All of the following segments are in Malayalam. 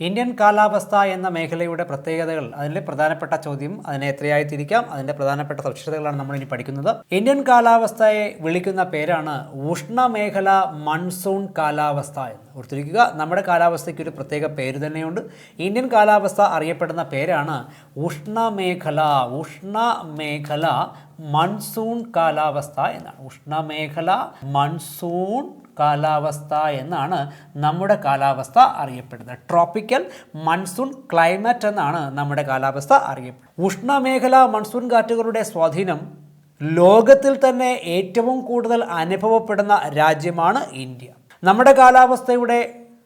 ഇന്ത്യൻ കാലാവസ്ഥ എന്ന മേഖലയുടെ പ്രത്യേകതകൾ അതിലെ പ്രധാനപ്പെട്ട ചോദ്യം അതിനെ എത്രയായി തിരിക്കാം അതിന്റെ പ്രധാനപ്പെട്ട സവിശേഷതകളാണ് നമ്മൾ ഇനി പഠിക്കുന്നത്. ഇന്ത്യൻ കാലാവസ്ഥയെ വിളിക്കുന്ന പേരാണ് ഉഷ്ണമേഖല മൺസൂൺ കാലാവസ്ഥ എന്ന്. ഓർത്തിരിക്കുക നമ്മുടെ കാലാവസ്ഥയ്ക്ക് ഒരു പ്രത്യേക പേര് തന്നെയുണ്ട്. ഇന്ത്യൻ കാലാവസ്ഥ അറിയപ്പെടുന്ന പേരാണ് ഉഷ്ണമേഖല ഉഷ്ണമേഖല മൺസൂൺ കാലാവസ്ഥ എന്നാണ്. ഉഷ്ണമേഖല മൺസൂൺ കാലാവസ്ഥ എന്നാണ് നമ്മുടെ കാലാവസ്ഥ അറിയപ്പെടുന്നത്. ട്രോപ്പിക്കൽ മൺസൂൺ ക്ലൈമറ്റ് എന്നാണ് നമ്മുടെ കാലാവസ്ഥ അറിയപ്പെടുന്നത്. ഉഷ്ണമേഖല മൺസൂൺ കാറ്റുകളുടെ സ്വാധീനം ലോകത്തിൽ തന്നെ ഏറ്റവും കൂടുതൽ അനുഭവപ്പെടുന്ന രാജ്യമാണ് ഇന്ത്യ. നമ്മുടെ കാലാവസ്ഥയുടെ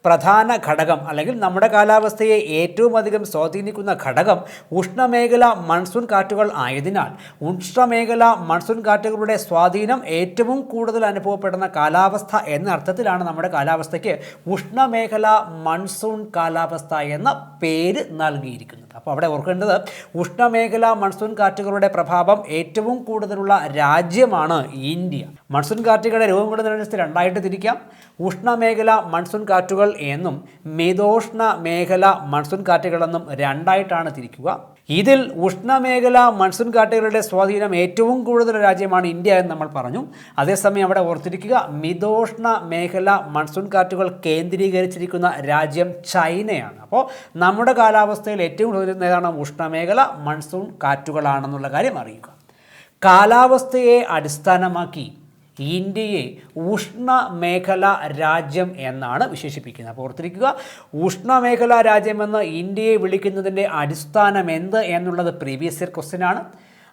പ്രധാന ഘടകം അല്ലെങ്കിൽ നമ്മുടെ കാലാവസ്ഥയെ ഏറ്റവും അധികം സ്വാധീനിക്കുന്ന ഘടകം ഉഷ്ണമേഖല മൺസൂൺ കാറ്റുകൾ ആയതിനാൽ ഉഷ്ണമേഖല മൺസൂൺ കാറ്റുകളുടെ സ്വാധീനം ഏറ്റവും കൂടുതൽ അനുഭവപ്പെടുന്ന കാലാവസ്ഥ എന്ന അർത്ഥത്തിലാണ് നമ്മുടെ കാലാവസ്ഥയ്ക്ക് ഉഷ്ണമേഖല മൺസൂൺ കാലാവസ്ഥ എന്ന പേര് നൽകിയിരിക്കുന്നത്. അപ്പോൾ അവിടെ ഓർക്കേണ്ടത് ഉഷ്ണമേഖല മൺസൂൺ കാറ്റുകളുടെ പ്രഭാവം ഏറ്റവും കൂടുതലുള്ള രാജ്യമാണ് ഇന്ത്യ. മൺസൂൺ കാറ്റുകളുടെ രൂപം കൂടുന്നതിനനുസരിച്ച് രണ്ടായിട്ട് തിരിക്കാം. ഉഷ്ണമേഖല മൺസൂൺ കാറ്റുകൾ എന്നും മിതോഷ്ണ മേഖല മൺസൂൺ കാറ്റുകളെന്നും രണ്ടായിട്ടാണ് തിരിക്കുക. ഇതിൽ ഉഷ്ണമേഖല മൺസൂൺ കാറ്റുകളുടെ സ്വാധീനം ഏറ്റവും കൂടുതൽ രാജ്യമാണ് ഇന്ത്യ എന്ന് നമ്മൾ പറഞ്ഞു. അതേസമയം അവിടെ ഓർത്തിരിക്കുക മിതോഷ്ണ മേഖല മൺസൂൺ കാറ്റുകൾ കേന്ദ്രീകരിച്ചിരിക്കുന്ന രാജ്യം ചൈനയാണ്. അപ്പോൾ നമ്മുടെ കാലാവസ്ഥയിൽ ഏറ്റവും കൂടുതൽ ഏതാണ് ഉഷ്ണമേഖല മൺസൂൺ കാറ്റുകളാണെന്നുള്ള കാര്യം അറിയുക. കാലാവസ്ഥയെ അടിസ്ഥാനമാക്കി ഇന്ത്യയെ ഉഷ്ണമേഖല രാജ്യം എന്നാണ് വിശേഷിപ്പിക്കുന്നത്. അപ്പോൾ ഓർത്തിരിക്കുക ഉഷ്ണമേഖല രാജ്യമെന്ന് ഇന്ത്യയെ വിളിക്കുന്നതിന്റെ അടിസ്ഥാനം എന്ത് എന്നുള്ളത് പ്രീവിയസ് ഇയർ ക്വസ്റ്റ്യൻ ആണ്.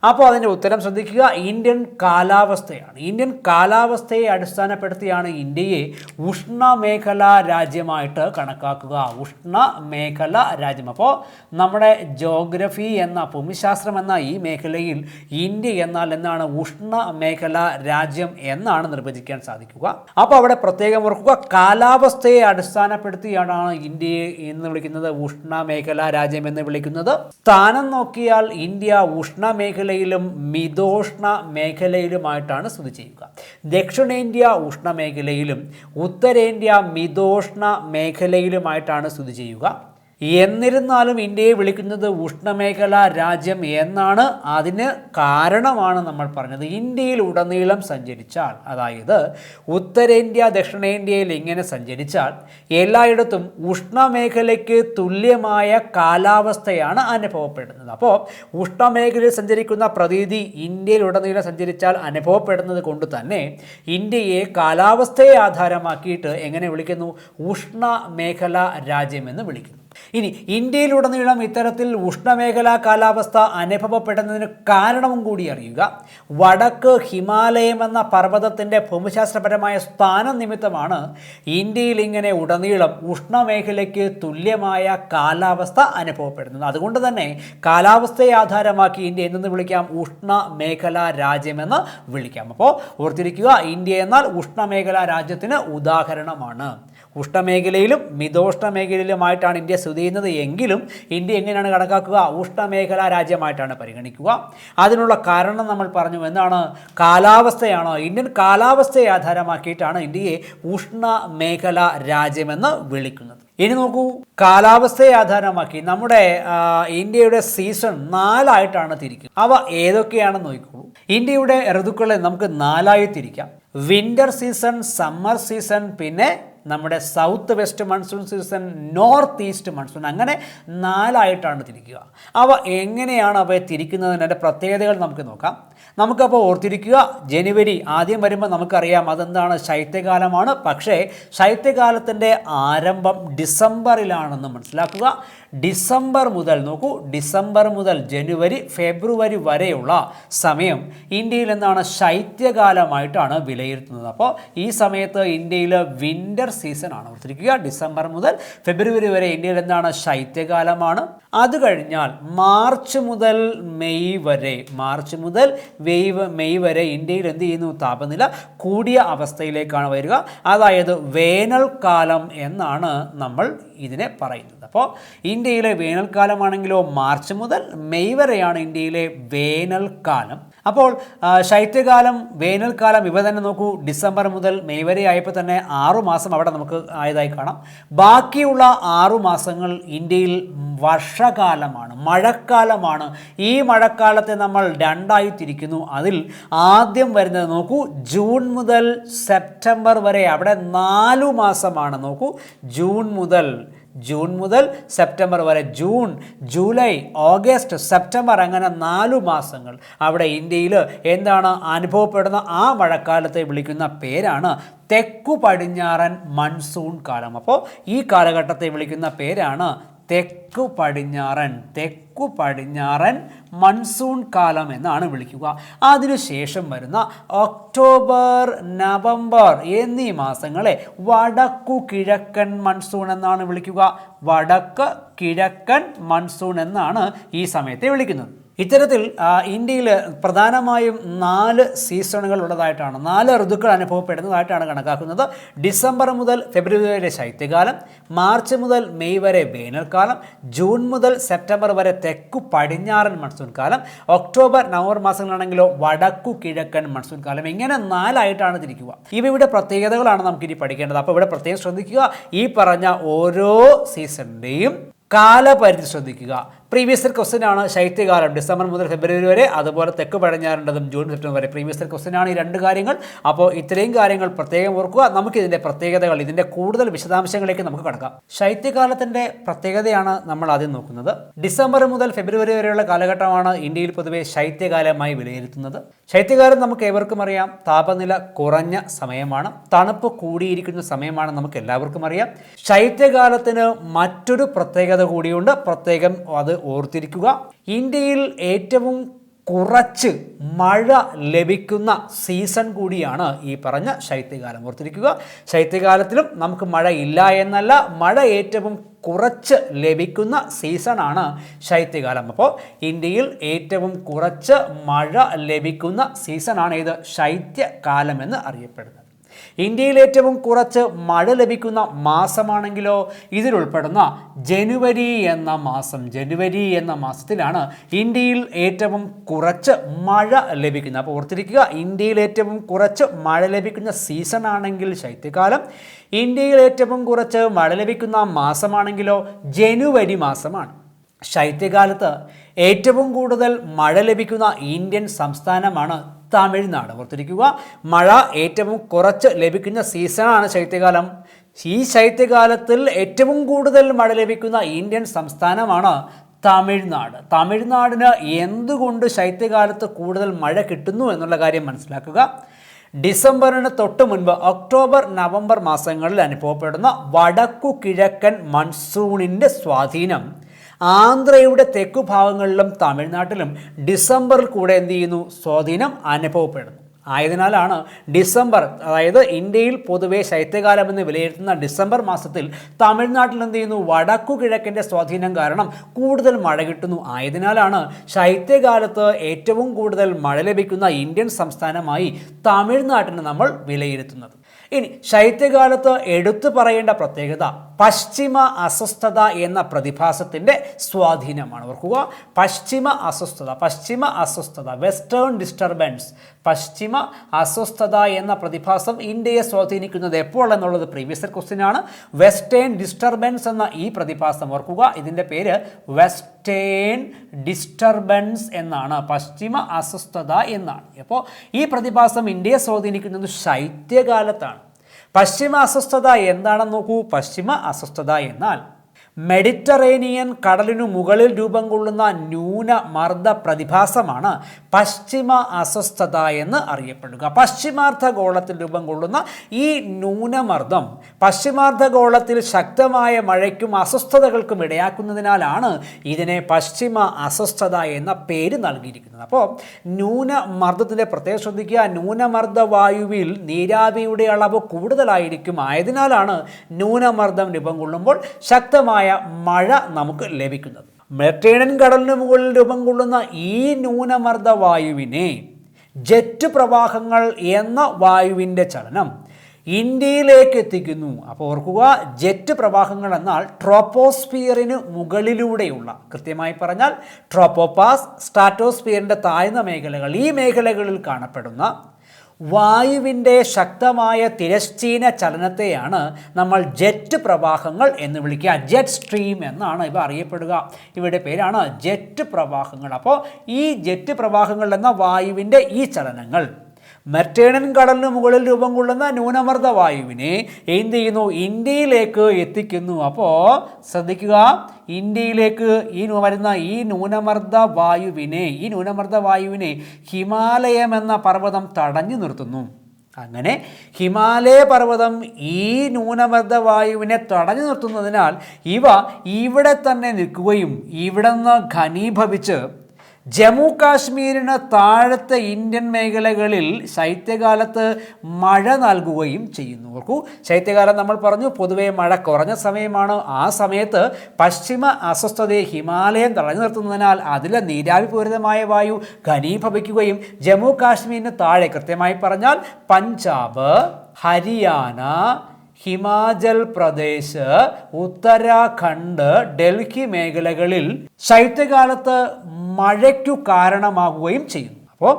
അപ്പോൾ അതിന്റെ ഉത്തരം ശ്രദ്ധിക്കുക. ഇന്ത്യൻ കാലാവസ്ഥയാണ്. ഇന്ത്യൻ കാലാവസ്ഥയെ അടിസ്ഥാനപ്പെടുത്തിയാണ് ഇന്ത്യയെ ഉഷ്ണമേഖലാ രാജ്യമായിട്ട് കണക്കാക്കുക. ഉഷ്ണമേഖല രാജ്യം. അപ്പോൾ നമ്മുടെ ജോഗ്രഫി എന്ന ഭൂമിശാസ്ത്രം എന്ന ഈ മേഖലയിൽ ഇന്ത്യ എന്നാൽ എന്താണ്? ഉഷ്ണമേഖല രാജ്യം എന്നാണ് നിർവചിക്കാൻ സാധിക്കുക. അപ്പോൾ അവിടെ പ്രത്യേകം ഓർക്കുക കാലാവസ്ഥയെ അടിസ്ഥാനപ്പെടുത്തിയാണ് ഇന്ത്യയെ എന്ന് വിളിക്കുന്നത് ഉഷ്ണമേഖലാ രാജ്യം എന്ന് വിളിക്കുന്നത്. സ്ഥാനം നോക്കിയാൽ ഇന്ത്യ ഉഷ്ണമേഖലയിലും മിതോഷ്ണ മേഖലയിലുമായിട്ടാണ് സ്ഥിതി ചെയ്യുക. ദക്ഷിണേന്ത്യ ഉഷ്ണമേഖലയിലും ഉത്തരേന്ത്യ മിതോഷ്ണ മേഖലയിലുമായിട്ടാണ് സ്ഥിതി ചെയ്യുക. എന്നിരുന്നാലും ഇന്ത്യയെ വിളിക്കുന്നത് ഉഷ്ണമേഖല രാജ്യം എന്നാണ് അതിന് കാരണമാണ് നമ്മൾ പറഞ്ഞത്. ഇന്ത്യയിൽ ഉടനീളം സഞ്ചരിച്ചാൽ അതായത് ഉത്തരേന്ത്യ ദക്ഷിണേന്ത്യയിൽ ഇങ്ങനെ സഞ്ചരിച്ചാൽ എല്ലായിടത്തും ഉഷ്ണമേഖലയ്ക്ക് തുല്യമായ കാലാവസ്ഥയാണ് അനുഭവപ്പെടുന്നത്. അപ്പോൾ ഉഷ്ണമേഖലയിൽ സഞ്ചരിക്കുന്ന പ്രതീതി ഇന്ത്യയിൽ ഉടനീളം സഞ്ചരിച്ചാൽ അനുഭവപ്പെടുന്നത് കൊണ്ട് തന്നെ ഇന്ത്യയെ കാലാവസ്ഥയെ ആധാരമാക്കിയിട്ട് എങ്ങനെ വിളിക്കുന്നു? ഉഷ്ണമേഖല രാജ്യമെന്ന് വിളിക്കുന്നു. ഇനി ഇന്ത്യയിലുടനീളം ഇത്തരത്തിൽ ഉഷ്ണമേഖലാ കാലാവസ്ഥ അനുഭവപ്പെടുന്നതിന് കാരണവും കൂടി അറിയുക. വടക്ക് ഹിമാലയം എന്ന പർവതത്തിന്റെ ഭൂമിശാസ്ത്രപരമായ സ്ഥാനം നിമിത്തമാണ് ഇന്ത്യയിൽ ഇങ്ങനെ ഉടനീളം ഉഷ്ണമേഖലയ്ക്ക് തുല്യമായ കാലാവസ്ഥ അനുഭവപ്പെടുന്നത്. അതുകൊണ്ട് തന്നെ കാലാവസ്ഥയെ ആധാരമാക്കി ഇന്ത്യ എന്തെന്ന് വിളിക്കാം? ഉഷ്ണമേഖലാ രാജ്യമെന്ന് വിളിക്കാം. അപ്പോൾ ഓർത്തിരിക്കുക ഇന്ത്യ എന്നാൽ ഉഷ്ണമേഖലാ രാജ്യത്തിന് ഉദാഹരണമാണ്. ഉഷ്ണമേഖലയിലും മിതോഷ്ണ മേഖലയിലുമായിട്ടാണ് ഇന്ത്യ സ്ഥിതി ചെയ്യുന്നത്. എങ്കിലും ഇന്ത്യ എങ്ങനെയാണ് കണക്കാക്കുക? ഉഷ്ണമേഖല രാജ്യമായിട്ടാണ് പരിഗണിക്കുക. അതിനുള്ള കാരണം നമ്മൾ പറഞ്ഞു. എന്താണ്? കാലാവസ്ഥയാണ്. ഇന്ത്യൻ കാലാവസ്ഥയെ ആധാരമാക്കിയിട്ടാണ് ഇന്ത്യയെ ഉഷ്ണമേഖല രാജ്യമെന്ന് വിളിക്കുന്നത്. ഇനി നോക്കൂ. കാലാവസ്ഥയെ ആധാരമാക്കി നമ്മുടെ ഇന്ത്യയുടെ സീസൺ നാലായിട്ടാണ് തിരിക്കുക. അവ ഏതൊക്കെയാണെന്ന് നോക്കൂ ഇന്ത്യയുടെ ഋതുക്കളെ നമുക്ക് നാലായി തിരിക്കാം. വിന്റർ സീസൺ സമ്മർ സീസൺ പിന്നെ നമ്മുടെ south west monsoon season north east monsoon അങ്ങനെ നാലായിട്ടാണ് തിരിക്കുക. അവ എങ്ങനെയാണ് അവയെ തിരിക്കുന്നതിന്റെ പ്രത്യേകതകൾ നമുക്ക് നോക്കാം. നമുക്കപ്പോൾ ഓർത്തിരിക്കുക ജനുവരി ആദ്യം വരുമ്പോൾ നമുക്കറിയാം അതെന്താണ് ശൈത്യകാലമാണ്. പക്ഷേ ശൈത്യകാലത്തിന്റെ ആരംഭം ഡിസംബറിലാണെന്ന് മനസ്സിലാക്കുക. ഡിസംബർ മുതൽ നോക്കൂ ഡിസംബർ മുതൽ ജനുവരി ഫെബ്രുവരി വരെയുള്ള സമയം ഇന്ത്യയിൽ എന്താണ് ശൈത്യകാലമായിട്ടാണ് വിലയിരുത്തുന്നത്. അപ്പോൾ ഈ സമയത്ത് ഇന്ത്യയിൽ വിന്റർ സീസൺ ആണ്. ഓർത്തിരിക്കുക ഡിസംബർ മുതൽ ഫെബ്രുവരി വരെ ഇന്ത്യയിൽ എന്താണ്? ശൈത്യകാലമാണ്. അത് കഴിഞ്ഞാൽ മാർച്ച് മുതൽ മെയ് വരെ മാർച്ച് മുതൽ മെയ് മെയ് വരെ ഇന്ത്യയിൽ എന്ത് ചെയ്യുന്നു? താപനില കൂടിയ അവസ്ഥയിലേക്കാണ് വരിക. അതായത് വേനൽക്കാലം എന്നാണ് നമ്മൾ ഇതിനെ പറയുന്നത്. അപ്പോൾ ഇന്ത്യയിലെ വേനൽക്കാലമാണെങ്കിലോ മാർച്ച് മുതൽ മെയ് വരെയാണ് ഇന്ത്യയിലെ വേനൽക്കാലം. അപ്പോൾ ശൈത്യകാലം വേനൽക്കാലം ഇവ തന്നെ നോക്കൂ ഡിസംബർ മുതൽ മെയ് വരെ ആയപ്പോൾ തന്നെ ആറു മാസം അവിടെ നമുക്ക് ആയതായി കാണാം. ബാക്കിയുള്ള ആറു മാസങ്ങൾ ഇന്ത്യയിൽ വർഷകാലമാണ് മഴക്കാലമാണ്. ഈ മഴക്കാലത്തെ നമ്മൾ രണ്ടായി തിരിക്കുന്നു അതിൽ ആദ്യം വരുന്നത് നോക്കൂ ജൂൺ മുതൽ സെപ്റ്റംബർ വരെ അവിടെ നാലു മാസമാണ്. നോക്കൂ ജൂൺ മുതൽ ജൂൺ മുതൽ സെപ്റ്റംബർ വരെ. ജൂൺ ജൂലൈ ഓഗസ്റ്റ് സെപ്റ്റംബർ അങ്ങനെ നാലു മാസങ്ങൾ അവിടെ ഇന്ത്യയിൽ എന്താണ് അനുഭവപ്പെടുന്ന ആ മഴക്കാലത്തെ വിളിക്കുന്ന പേരാണ് തെക്കു പടിഞ്ഞാറൻ മൺസൂൺ കാലം. അപ്പോൾ ഈ കാലഘട്ടത്തെ വിളിക്കുന്ന പേരാണ് തെക്കു പടിഞ്ഞാറൻ തെക്കു പടിഞ്ഞാറൻ മൺസൂൺ കാലം എന്നാണ് വിളിക്കുക. അതിനുശേഷം വരുന്ന ഒക്ടോബർ നവംബർ എന്നീ മാസങ്ങളെ വടക്കു കിഴക്കൻ മൺസൂൺ എന്നാണ് വിളിക്കുക. വടക്ക് കിഴക്കൻ മൺസൂൺ എന്നാണ് ഈ സമയത്തെ വിളിക്കുന്നത്. ഇത്തരത്തിൽ ഇന്ത്യയിൽ പ്രധാനമായും നാല് സീസണുകൾ ഉള്ളതായിട്ടാണ് നാല് ഋതുക്കൾ അനുഭവപ്പെടുന്നതായിട്ടാണ് കണക്കാക്കുന്നത്. ഡിസംബർ മുതൽ ഫെബ്രുവരി വരെ ശൈത്യകാലം മാർച്ച് മുതൽ മെയ് വരെ വേനൽക്കാലം ജൂൺ മുതൽ സെപ്റ്റംബർ വരെ തെക്കു പടിഞ്ഞാറൻ മൺസൂൺ കാലം ഒക്ടോബർ നവംബർ മാസങ്ങളാണെങ്കിലോ വടക്കു കിഴക്കൻ മൺസൂൺ കാലം ഇങ്ങനെ നാലായിട്ടാണ് തിരിക്കുക. ഇവയുടെ പ്രത്യേകതകളാണ് നമുക്കിനി പഠിക്കേണ്ടത്. അപ്പോൾ ഇവിടെ പ്രത്യേകം ശ്രദ്ധിക്കുക ഈ പറഞ്ഞ ഓരോ സീസണിന്റെയും കാലപരിധി ശ്രദ്ധിക്കുക. പ്രീവിയസ് ഇയർ ക്വസ്റ്റ്യൻ ആണ് ശൈത്യകാലം. ഡിസംബർ മുതൽ ഫെബ്രുവരി വരെ അതുപോലെ തെക്ക് പടിഞ്ഞാറേണ്ടതും ജൂൺ സെപ്റ്റംബർ വരെ പ്രീവിയസ് ഇയർ ക്വസ്റ്റ്യൻ ആണ് ഈ രണ്ട് കാര്യങ്ങൾ. അപ്പോൾ ഇത്രയും കാര്യങ്ങൾ പ്രത്യേകം ഓർക്കുക. നമുക്ക് ഇതിന്റെ പ്രത്യേകതകൾ ഇതിന്റെ കൂടുതൽ വിശദാംശങ്ങളിലേക്ക് നമുക്ക് കടക്കാം. ശൈത്യകാലത്തിന്റെ പ്രത്യേകതയാണ് നമ്മൾ ആദ്യം നോക്കുന്നത്. ഡിസംബർ മുതൽ ഫെബ്രുവരി വരെയുള്ള കാലഘട്ടമാണ് ഇന്ത്യയിൽ പൊതുവെ ശൈത്യകാലമായി വിലയിരുത്തുന്നത്. ശൈത്യകാലം നമുക്ക് ഏവർക്കും അറിയാം. താപനില കുറഞ്ഞ സമയമാണ്. തണുപ്പ് കൂടിയിരിക്കുന്ന സമയമാണ് നമുക്ക് എല്ലാവർക്കും അറിയാം. ശൈത്യകാലത്തിന് മറ്റൊരു പ്രത്യേകത കൂടിയുണ്ട്. പ്രത്യേകം അത് ഓർത്തിരിക്കുക. ഇന്ത്യയിൽ ഏറ്റവും കുറച്ച് മഴ ലഭിക്കുന്ന സീസൺ കൂടിയാണ് ഈ പറഞ്ഞ ശൈത്യകാലം. ഓർത്തിരിക്കുക ശൈത്യകാലത്തിലും നമുക്ക് മഴ ഇല്ല എന്നല്ല മഴ ഏറ്റവും കുറച്ച് ലഭിക്കുന്ന സീസണാണ് ശൈത്യകാലം. അപ്പോൾ ഇന്ത്യയിൽ ഏറ്റവും കുറച്ച് മഴ ലഭിക്കുന്ന സീസണാണ് ഇത് ശൈത്യകാലം എന്ന് അറിയപ്പെടുന്നത്. ഇന്ത്യയിൽ ഏറ്റവും കുറച്ച് മഴ ലഭിക്കുന്ന മാസമാണെങ്കിലോ ഇതിലുൾപ്പെടുന്ന ജനുവരി എന്ന മാസം ജനുവരി എന്ന മാസത്തിലാണ് ഇന്ത്യയിൽ ഏറ്റവും കുറച്ച് മഴ ലഭിക്കുന്നത്. അപ്പോൾ ഓർത്തിരിക്കുക ഇന്ത്യയിൽ ഏറ്റവും കുറച്ച് മഴ ലഭിക്കുന്ന സീസൺ ആണെങ്കിൽ ശൈത്യകാലം ഇന്ത്യയിൽ ഏറ്റവും കുറച്ച് മഴ ലഭിക്കുന്ന മാസമാണെങ്കിലോ ജനുവരി മാസമാണ്. ശൈത്യകാലത്ത് ഏറ്റവും കൂടുതൽ മഴ ലഭിക്കുന്ന ഇന്ത്യൻ സംസ്ഥാനമാണ് തമിഴ്നാട്. ഓർത്തിരിക്കുക മഴ ഏറ്റവും കുറച്ച് ലഭിക്കുന്ന സീസണാണ് ശൈത്യകാലം. ഈ ശൈത്യകാലത്തിൽ ഏറ്റവും കൂടുതൽ മഴ ലഭിക്കുന്ന ഇന്ത്യൻ സംസ്ഥാനമാണ് തമിഴ്നാട്. തമിഴ്നാടിന് എന്തുകൊണ്ട് ശൈത്യകാലത്ത് കൂടുതൽ മഴ കിട്ടുന്നു എന്നുള്ള കാര്യം മനസ്സിലാക്കുക. ഡിസംബറിന് തൊട്ട് മുൻപ് ഒക്ടോബർ നവംബർ മാസങ്ങളിൽ അനുഭവപ്പെടുന്ന വടക്കു കിഴക്കൻ മൺസൂണിന്റെ സ്വാധീനം ആന്ധ്രയുടെ തെക്കു ഭാഗങ്ങളിലും തമിഴ്നാട്ടിലും ഡിസംബറിൽ കൂടെ എന്ത് ചെയ്യുന്നു? സ്വാധീനം അനുഭവപ്പെടുന്നു. ആയതിനാലാണ് ഡിസംബർ അതായത് ഇന്ത്യയിൽ പൊതുവേ ശൈത്യകാലമെന്ന് വിലയിരുത്തുന്ന ഡിസംബർ മാസത്തിൽ തമിഴ്നാട്ടിൽ എന്ത് ചെയ്യുന്നു? വടക്കു കിഴക്കിന്റെ സ്വാധീനം കാരണം കൂടുതൽ മഴ കിട്ടുന്നു. ആയതിനാലാണ് ശൈത്യകാലത്ത് ഏറ്റവും കൂടുതൽ മഴ ലഭിക്കുന്ന ഇന്ത്യൻ സംസ്ഥാനമായി തമിഴ്നാട്ടിന് നമ്മൾ വിലയിരുത്തുന്നത്. ഇനി ശൈത്യകാലത്ത് എടുത്തു പറയേണ്ട പ്രത്യേകത പശ്ചിമ അസ്വസ്ഥത എന്ന പ്രതിഭാസത്തിന്റെ സ്വാധീനമാണ്. ഓർക്കുക പശ്ചിമ അസ്വസ്ഥത പശ്ചിമ അസ്വസ്ഥത വെസ്റ്റേൺ ഡിസ്റ്റർബൻസ് പശ്ചിമ അസ്വസ്ഥത എന്ന പ്രതിഭാസം ഇന്ത്യയെ സ്വാധീനിക്കുന്നത് എപ്പോൾ എന്നുള്ളത് പ്രീവിയസ് ക്വസ്റ്റ്യൻ ആണ്. വെസ്റ്റേൺ ഡിസ്റ്റർബൻസ് എന്ന ഈ പ്രതിഭാസം ഓർക്കുക ഇതിന്റെ പേര് വെസ്റ്റേൺ ഡിസ്റ്റർബൻസ് എന്നാണ്. പശ്ചിമ അസ്വസ്ഥത എന്നാണ്. അപ്പോൾ ഈ പ്രതിഭാസം ഇന്ത്യയെ സ്വാധീനിക്കുന്നത് ശൈത്യകാലത്താണ്. പശ്ചിമ അസ്വസ്ഥത എന്താണെന്ന് നോക്കൂ. പശ്ചിമ അസ്വസ്ഥത എന്നാൽ മെഡിറ്ററേനിയൻ കടലിനു മുകളിൽ രൂപം കൊള്ളുന്ന ന്യൂനമർദ്ദ പ്രതിഭാസമാണ് പശ്ചിമ അസ്വസ്ഥത എന്ന് അറിയപ്പെടുക. പശ്ചിമാർദ്ധഗോളത്തിൽ രൂപം കൊള്ളുന്ന ഈ ന്യൂനമർദ്ദം പശ്ചിമാർദ്ധഗോളത്തിൽ ശക്തമായ മഴയ്ക്കും അസ്വസ്ഥതകൾക്കും ഇടയാക്കുന്നതിനാലാണ് ഇതിനെ പശ്ചിമ അസ്വസ്ഥത എന്ന പേര് നൽകിയിരിക്കുന്നത്. അപ്പോൾ ന്യൂനമർദ്ദത്തിന്റെ പ്രത്യേകം ശ്രദ്ധിക്കുക. ന്യൂനമർദ്ദ വായുവിൽ നീരാവിയുടെ അളവ് കൂടുതലായിരിക്കും ആയതിനാലാണ് ന്യൂനമർദ്ദം രൂപം കൊള്ളുമ്പോൾ ശക്തമായ മഴ നമുക്ക് ലഭിക്കുന്നത്. മെറ്റേണൻ കടലിന് മുകളിൽ രൂപം കൊള്ളുന്ന ഈ ന്യൂനമർദ്ദ വായുവിനെ ജെറ്റ് പ്രവാഹങ്ങൾ എന്ന വായുവിന്റെ ചലനം ഇന്ത്യയിലേക്ക് എത്തിക്കുന്നു. അപ്പോൾ ഓർക്കുക ജെറ്റ് പ്രവാഹങ്ങൾ എന്നാൽ ട്രോപ്പോസ്ഫിയറിന് മുകളിലൂടെയുള്ള കൃത്യമായി പറഞ്ഞാൽ ട്രോപ്പോപാസ് സ്ട്രാറ്റോസ്ഫിയറിന്റെ താഴ്ന്ന മേഖലകൾ ഈ മേഖലകളിൽ കാണപ്പെടുന്ന വായുവിന്റെ ശക്തമായ തിരശ്ചീന ചലനത്തെയാണ് നമ്മൾ ജെറ്റ് പ്രവാഹങ്ങൾ എന്ന് വിളിക്കുക. ജെറ്റ് സ്ട്രീം എന്നാണ് ഇവ അറിയപ്പെടുക. ഇവയുടെ പേരാണ് ജെറ്റ് പ്രവാഹങ്ങൾ. അപ്പോൾ ഈ ജെറ്റ് പ്രവാഹങ്ങൾ എന്ന വായുവിന്റെ ഈ ചലനങ്ങൾ. മെർട്ടേണൻ കടലിന് മുകളിൽ രൂപം കൊള്ളുന്ന ന്യൂനമർദ്ദ വായുവിനെ എന്ത് ചെയ്യുന്നു? ഇന്ത്യയിലേക്ക് എത്തിക്കുന്നു. അപ്പോൾ ശ്രദ്ധിക്കുക. ഇന്ത്യയിലേക്ക് ഈ വരുന്ന ഈ ന്യൂനമർദ്ദ വായുവിനെ ഈ ന്യൂനമർദ്ദ വായുവിനെ ഹിമാലയം എന്ന പർവതം തടഞ്ഞു നിർത്തുന്നു. അങ്ങനെ ഹിമാലയ പർവതം ഈ ന്യൂനമർദ്ദ വായുവിനെ തടഞ്ഞു നിർത്തുന്നതിനാൽ ഇവ ഇവിടെ തന്നെ നിൽക്കുകയും ഇവിടെ നിന്ന് ഘനീഭവിച്ച് ജമ്മു കാശ്മീരിന് താഴത്തെ ഇന്ത്യൻ മേഖലകളിൽ ശൈത്യകാലത്ത് മഴ നൽകുകയും ചെയ്യുന്നു. ഓർക്കൂ ശൈത്യകാലം നമ്മൾ പറഞ്ഞു പൊതുവേ മഴ കുറഞ്ഞ സമയമാണ്. ആ സമയത്ത് പശ്ചിമ അസ്വസ്ഥതയെ ഹിമാലയം തടഞ്ഞു നിർത്തുന്നതിനാൽ അതിലെ നീരാവിപൂരിതമായ വായു ഘനീഭവിക്കുകയും ജമ്മു കാശ്മീരിന് താഴെ. കൃത്യമായി പറഞ്ഞാൽ പഞ്ചാബ് ഹരിയാന ഹിമാചൽ പ്രദേശ് ഉത്തരാഖണ്ഡ് ഡൽഹി മേഖലകളിൽ ശൈത്യകാലത്ത് മഴയ്ക്കു കാരണമാകുകയും ചെയ്യുന്നു. അപ്പോൾ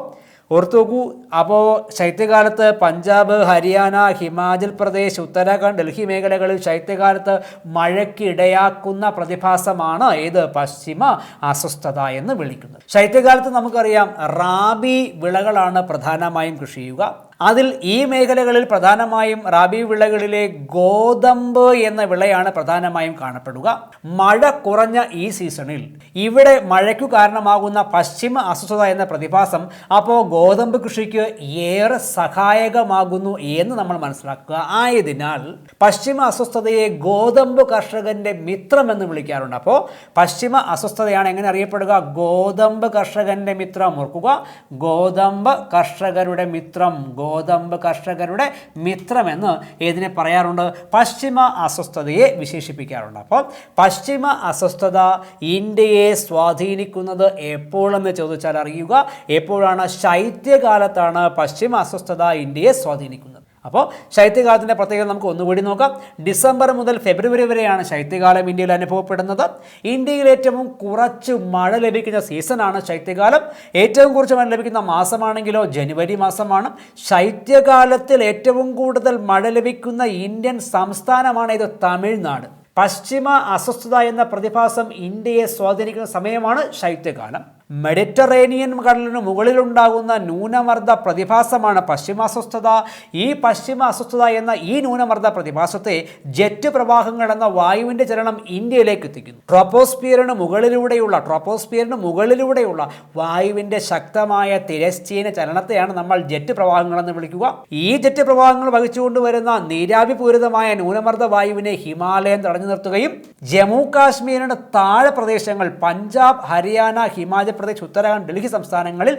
ഓർത്തു നോക്കൂ അപ്പോൾ ശൈത്യകാലത്ത് പഞ്ചാബ് ഹരിയാന ഹിമാചൽ പ്രദേശ് ഉത്തരാഖണ്ഡ് ഡൽഹി മേഖലകളിൽ ശൈത്യകാലത്ത് മഴയ്ക്ക് ഇടയാക്കുന്ന പ്രതിഭാസമാണ് ഏത്? പശ്ചിമ അസ്വസ്ഥത എന്ന് വിളിക്കുന്നത്. ശൈത്യകാലത്ത് നമുക്കറിയാം റാബി വിളകളാണ് പ്രധാനമായും കൃഷി ചെയ്യുക. അതിൽ ഈ മേഖലകളിൽ പ്രധാനമായും റാബി വിളകളിലെ ഗോതമ്പ് എന്ന വിളയാണ് പ്രധാനമായും കാണപ്പെടുക. മഴ കുറഞ്ഞ ഈ സീസണിൽ. ഇവിടെ മഴയ്ക്കു കാരണമാകുന്ന പശ്ചിമ അസ്വസ്ഥത എന്ന പ്രതിഭാസം അപ്പോൾ ഗോതമ്പ് കൃഷിക്ക് ഏറെ സഹായകമാകുന്നു എന്ന് നമ്മൾ മനസ്സിലാക്കുക. ആയതിനാൽ പശ്ചിമ അസ്വസ്ഥതയെ ഗോതമ്പ് കർഷകന്റെ മിത്രം എന്ന് വിളിക്കാറുണ്ട്. അപ്പോൾ പശ്ചിമ അസ്വസ്ഥതയാണ് എങ്ങനെ അറിയപ്പെടുക? ഗോതമ്പ് കർഷകന്റെ മിത്രം ഓർക്കുക. ഗോതമ്പ് കർഷകരുടെ മിത്രം ഗോതമ്പ് കർഷകരുടെ മിത്രമെന്ന് ഏതിനെ പറയാറുണ്ട്? പശ്ചിമ അസ്വസ്ഥതയെ വിശേഷിപ്പിക്കാറുണ്ട്. അപ്പോൾ പശ്ചിമ അസ്വസ്ഥത ഇന്ത്യയെ സ്വാധീനിക്കുന്നത് എപ്പോഴെന്ന് ചോദിച്ചാൽ അറിയുക എപ്പോഴാണ്? ശൈത്യകാലത്താണ് പശ്ചിമ അസ്വസ്ഥത ഇന്ത്യയെ സ്വാധീനിക്കുന്നത്. അപ്പോൾ ശൈത്യകാലത്തിന്റെ പ്രത്യേകത നമുക്ക് ഒന്നുകൂടി നോക്കാം. ഡിസംബർ മുതൽ ഫെബ്രുവരി വരെയാണ് ശൈത്യകാലം ഇന്ത്യയിൽ അനുഭവപ്പെടുന്നത്. ഇന്ത്യയിൽ ഏറ്റവും കുറച്ച് മഴ ലഭിക്കുന്ന സീസണാണ് ശൈത്യകാലം. ഏറ്റവും കുറച്ച് മഴ ലഭിക്കുന്ന മാസമാണെങ്കിലോ ജനുവരി മാസമാണ്. ശൈത്യകാലത്തിൽ ഏറ്റവും കൂടുതൽ മഴ ലഭിക്കുന്ന ഇന്ത്യൻ സംസ്ഥാനമാണ് ഇത് തമിഴ്നാട്. പശ്ചിമ അസ്വസ്ഥത എന്ന പ്രതിഭാസം ഇന്ത്യയെ സ്വാധീനിക്കുന്ന സമയമാണ് ശൈത്യകാലം. മെഡിറ്ററേനിയൻ കടലിന് മുകളിലുണ്ടാകുന്ന ന്യൂനമർദ്ദ പ്രതിഭാസമാണ് പശ്ചിമ അസ്വസ്ഥത ഈ പശ്ചിമ അസ്വസ്ഥത എന്ന ഈ ന്യൂനമർദ്ദ പ്രതിഭാസത്തെ ജെറ്റ് പ്രവാഹങ്ങൾ എന്ന വായുവിന്റെ ചലനം ഇന്ത്യയിലേക്ക് എത്തിക്കുന്നു. ട്രോപ്പോസ്ഫിയറിന് മുകളിലൂടെയുള്ള ട്രോപ്പോസ്ഫിയറിന് മുകളിലൂടെയുള്ള വായുവിന്റെ ശക്തമായ തിരശ്ചീന ചലനത്തെയാണ് നമ്മൾ ജെറ്റ് പ്രവാഹങ്ങൾ എന്ന് വിളിക്കുക. ഈ ജെറ്റ് പ്രവാഹങ്ങൾ വഹിച്ചുകൊണ്ടുവരുന്ന നീരാവിപൂരിതമായ ന്യൂനമർദ്ദ വായുവിനെ ഹിമാലയം തടഞ്ഞു നിർത്തുകയും ജമ്മു കാശ്മീരിന് താഴെ പ്രദേശങ്ങൾ പഞ്ചാബ് ഹരിയാന ഹിമാചൽ പ്രദേശ് ഉത്തരാഖണ്ഡ് ഡൽഹി സംസ്ഥാനങ്ങളിൽ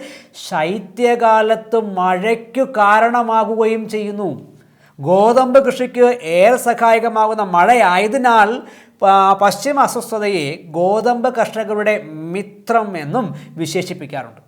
ശൈത്യകാലത്ത് മഴയ്ക്കു കാരണമാകുകയും ചെയ്യുന്നു. ഗോതമ്പ് കൃഷിക്ക് ഏറെ സഹായകമാകുന്ന മഴയായതിനാൽ പശ്ചിമ അസ്വസ്ഥതയെ ഗോതമ്പ് കർഷകരുടെ മിത്രം എന്നും വിശേഷിപ്പിക്കാറുണ്ട്.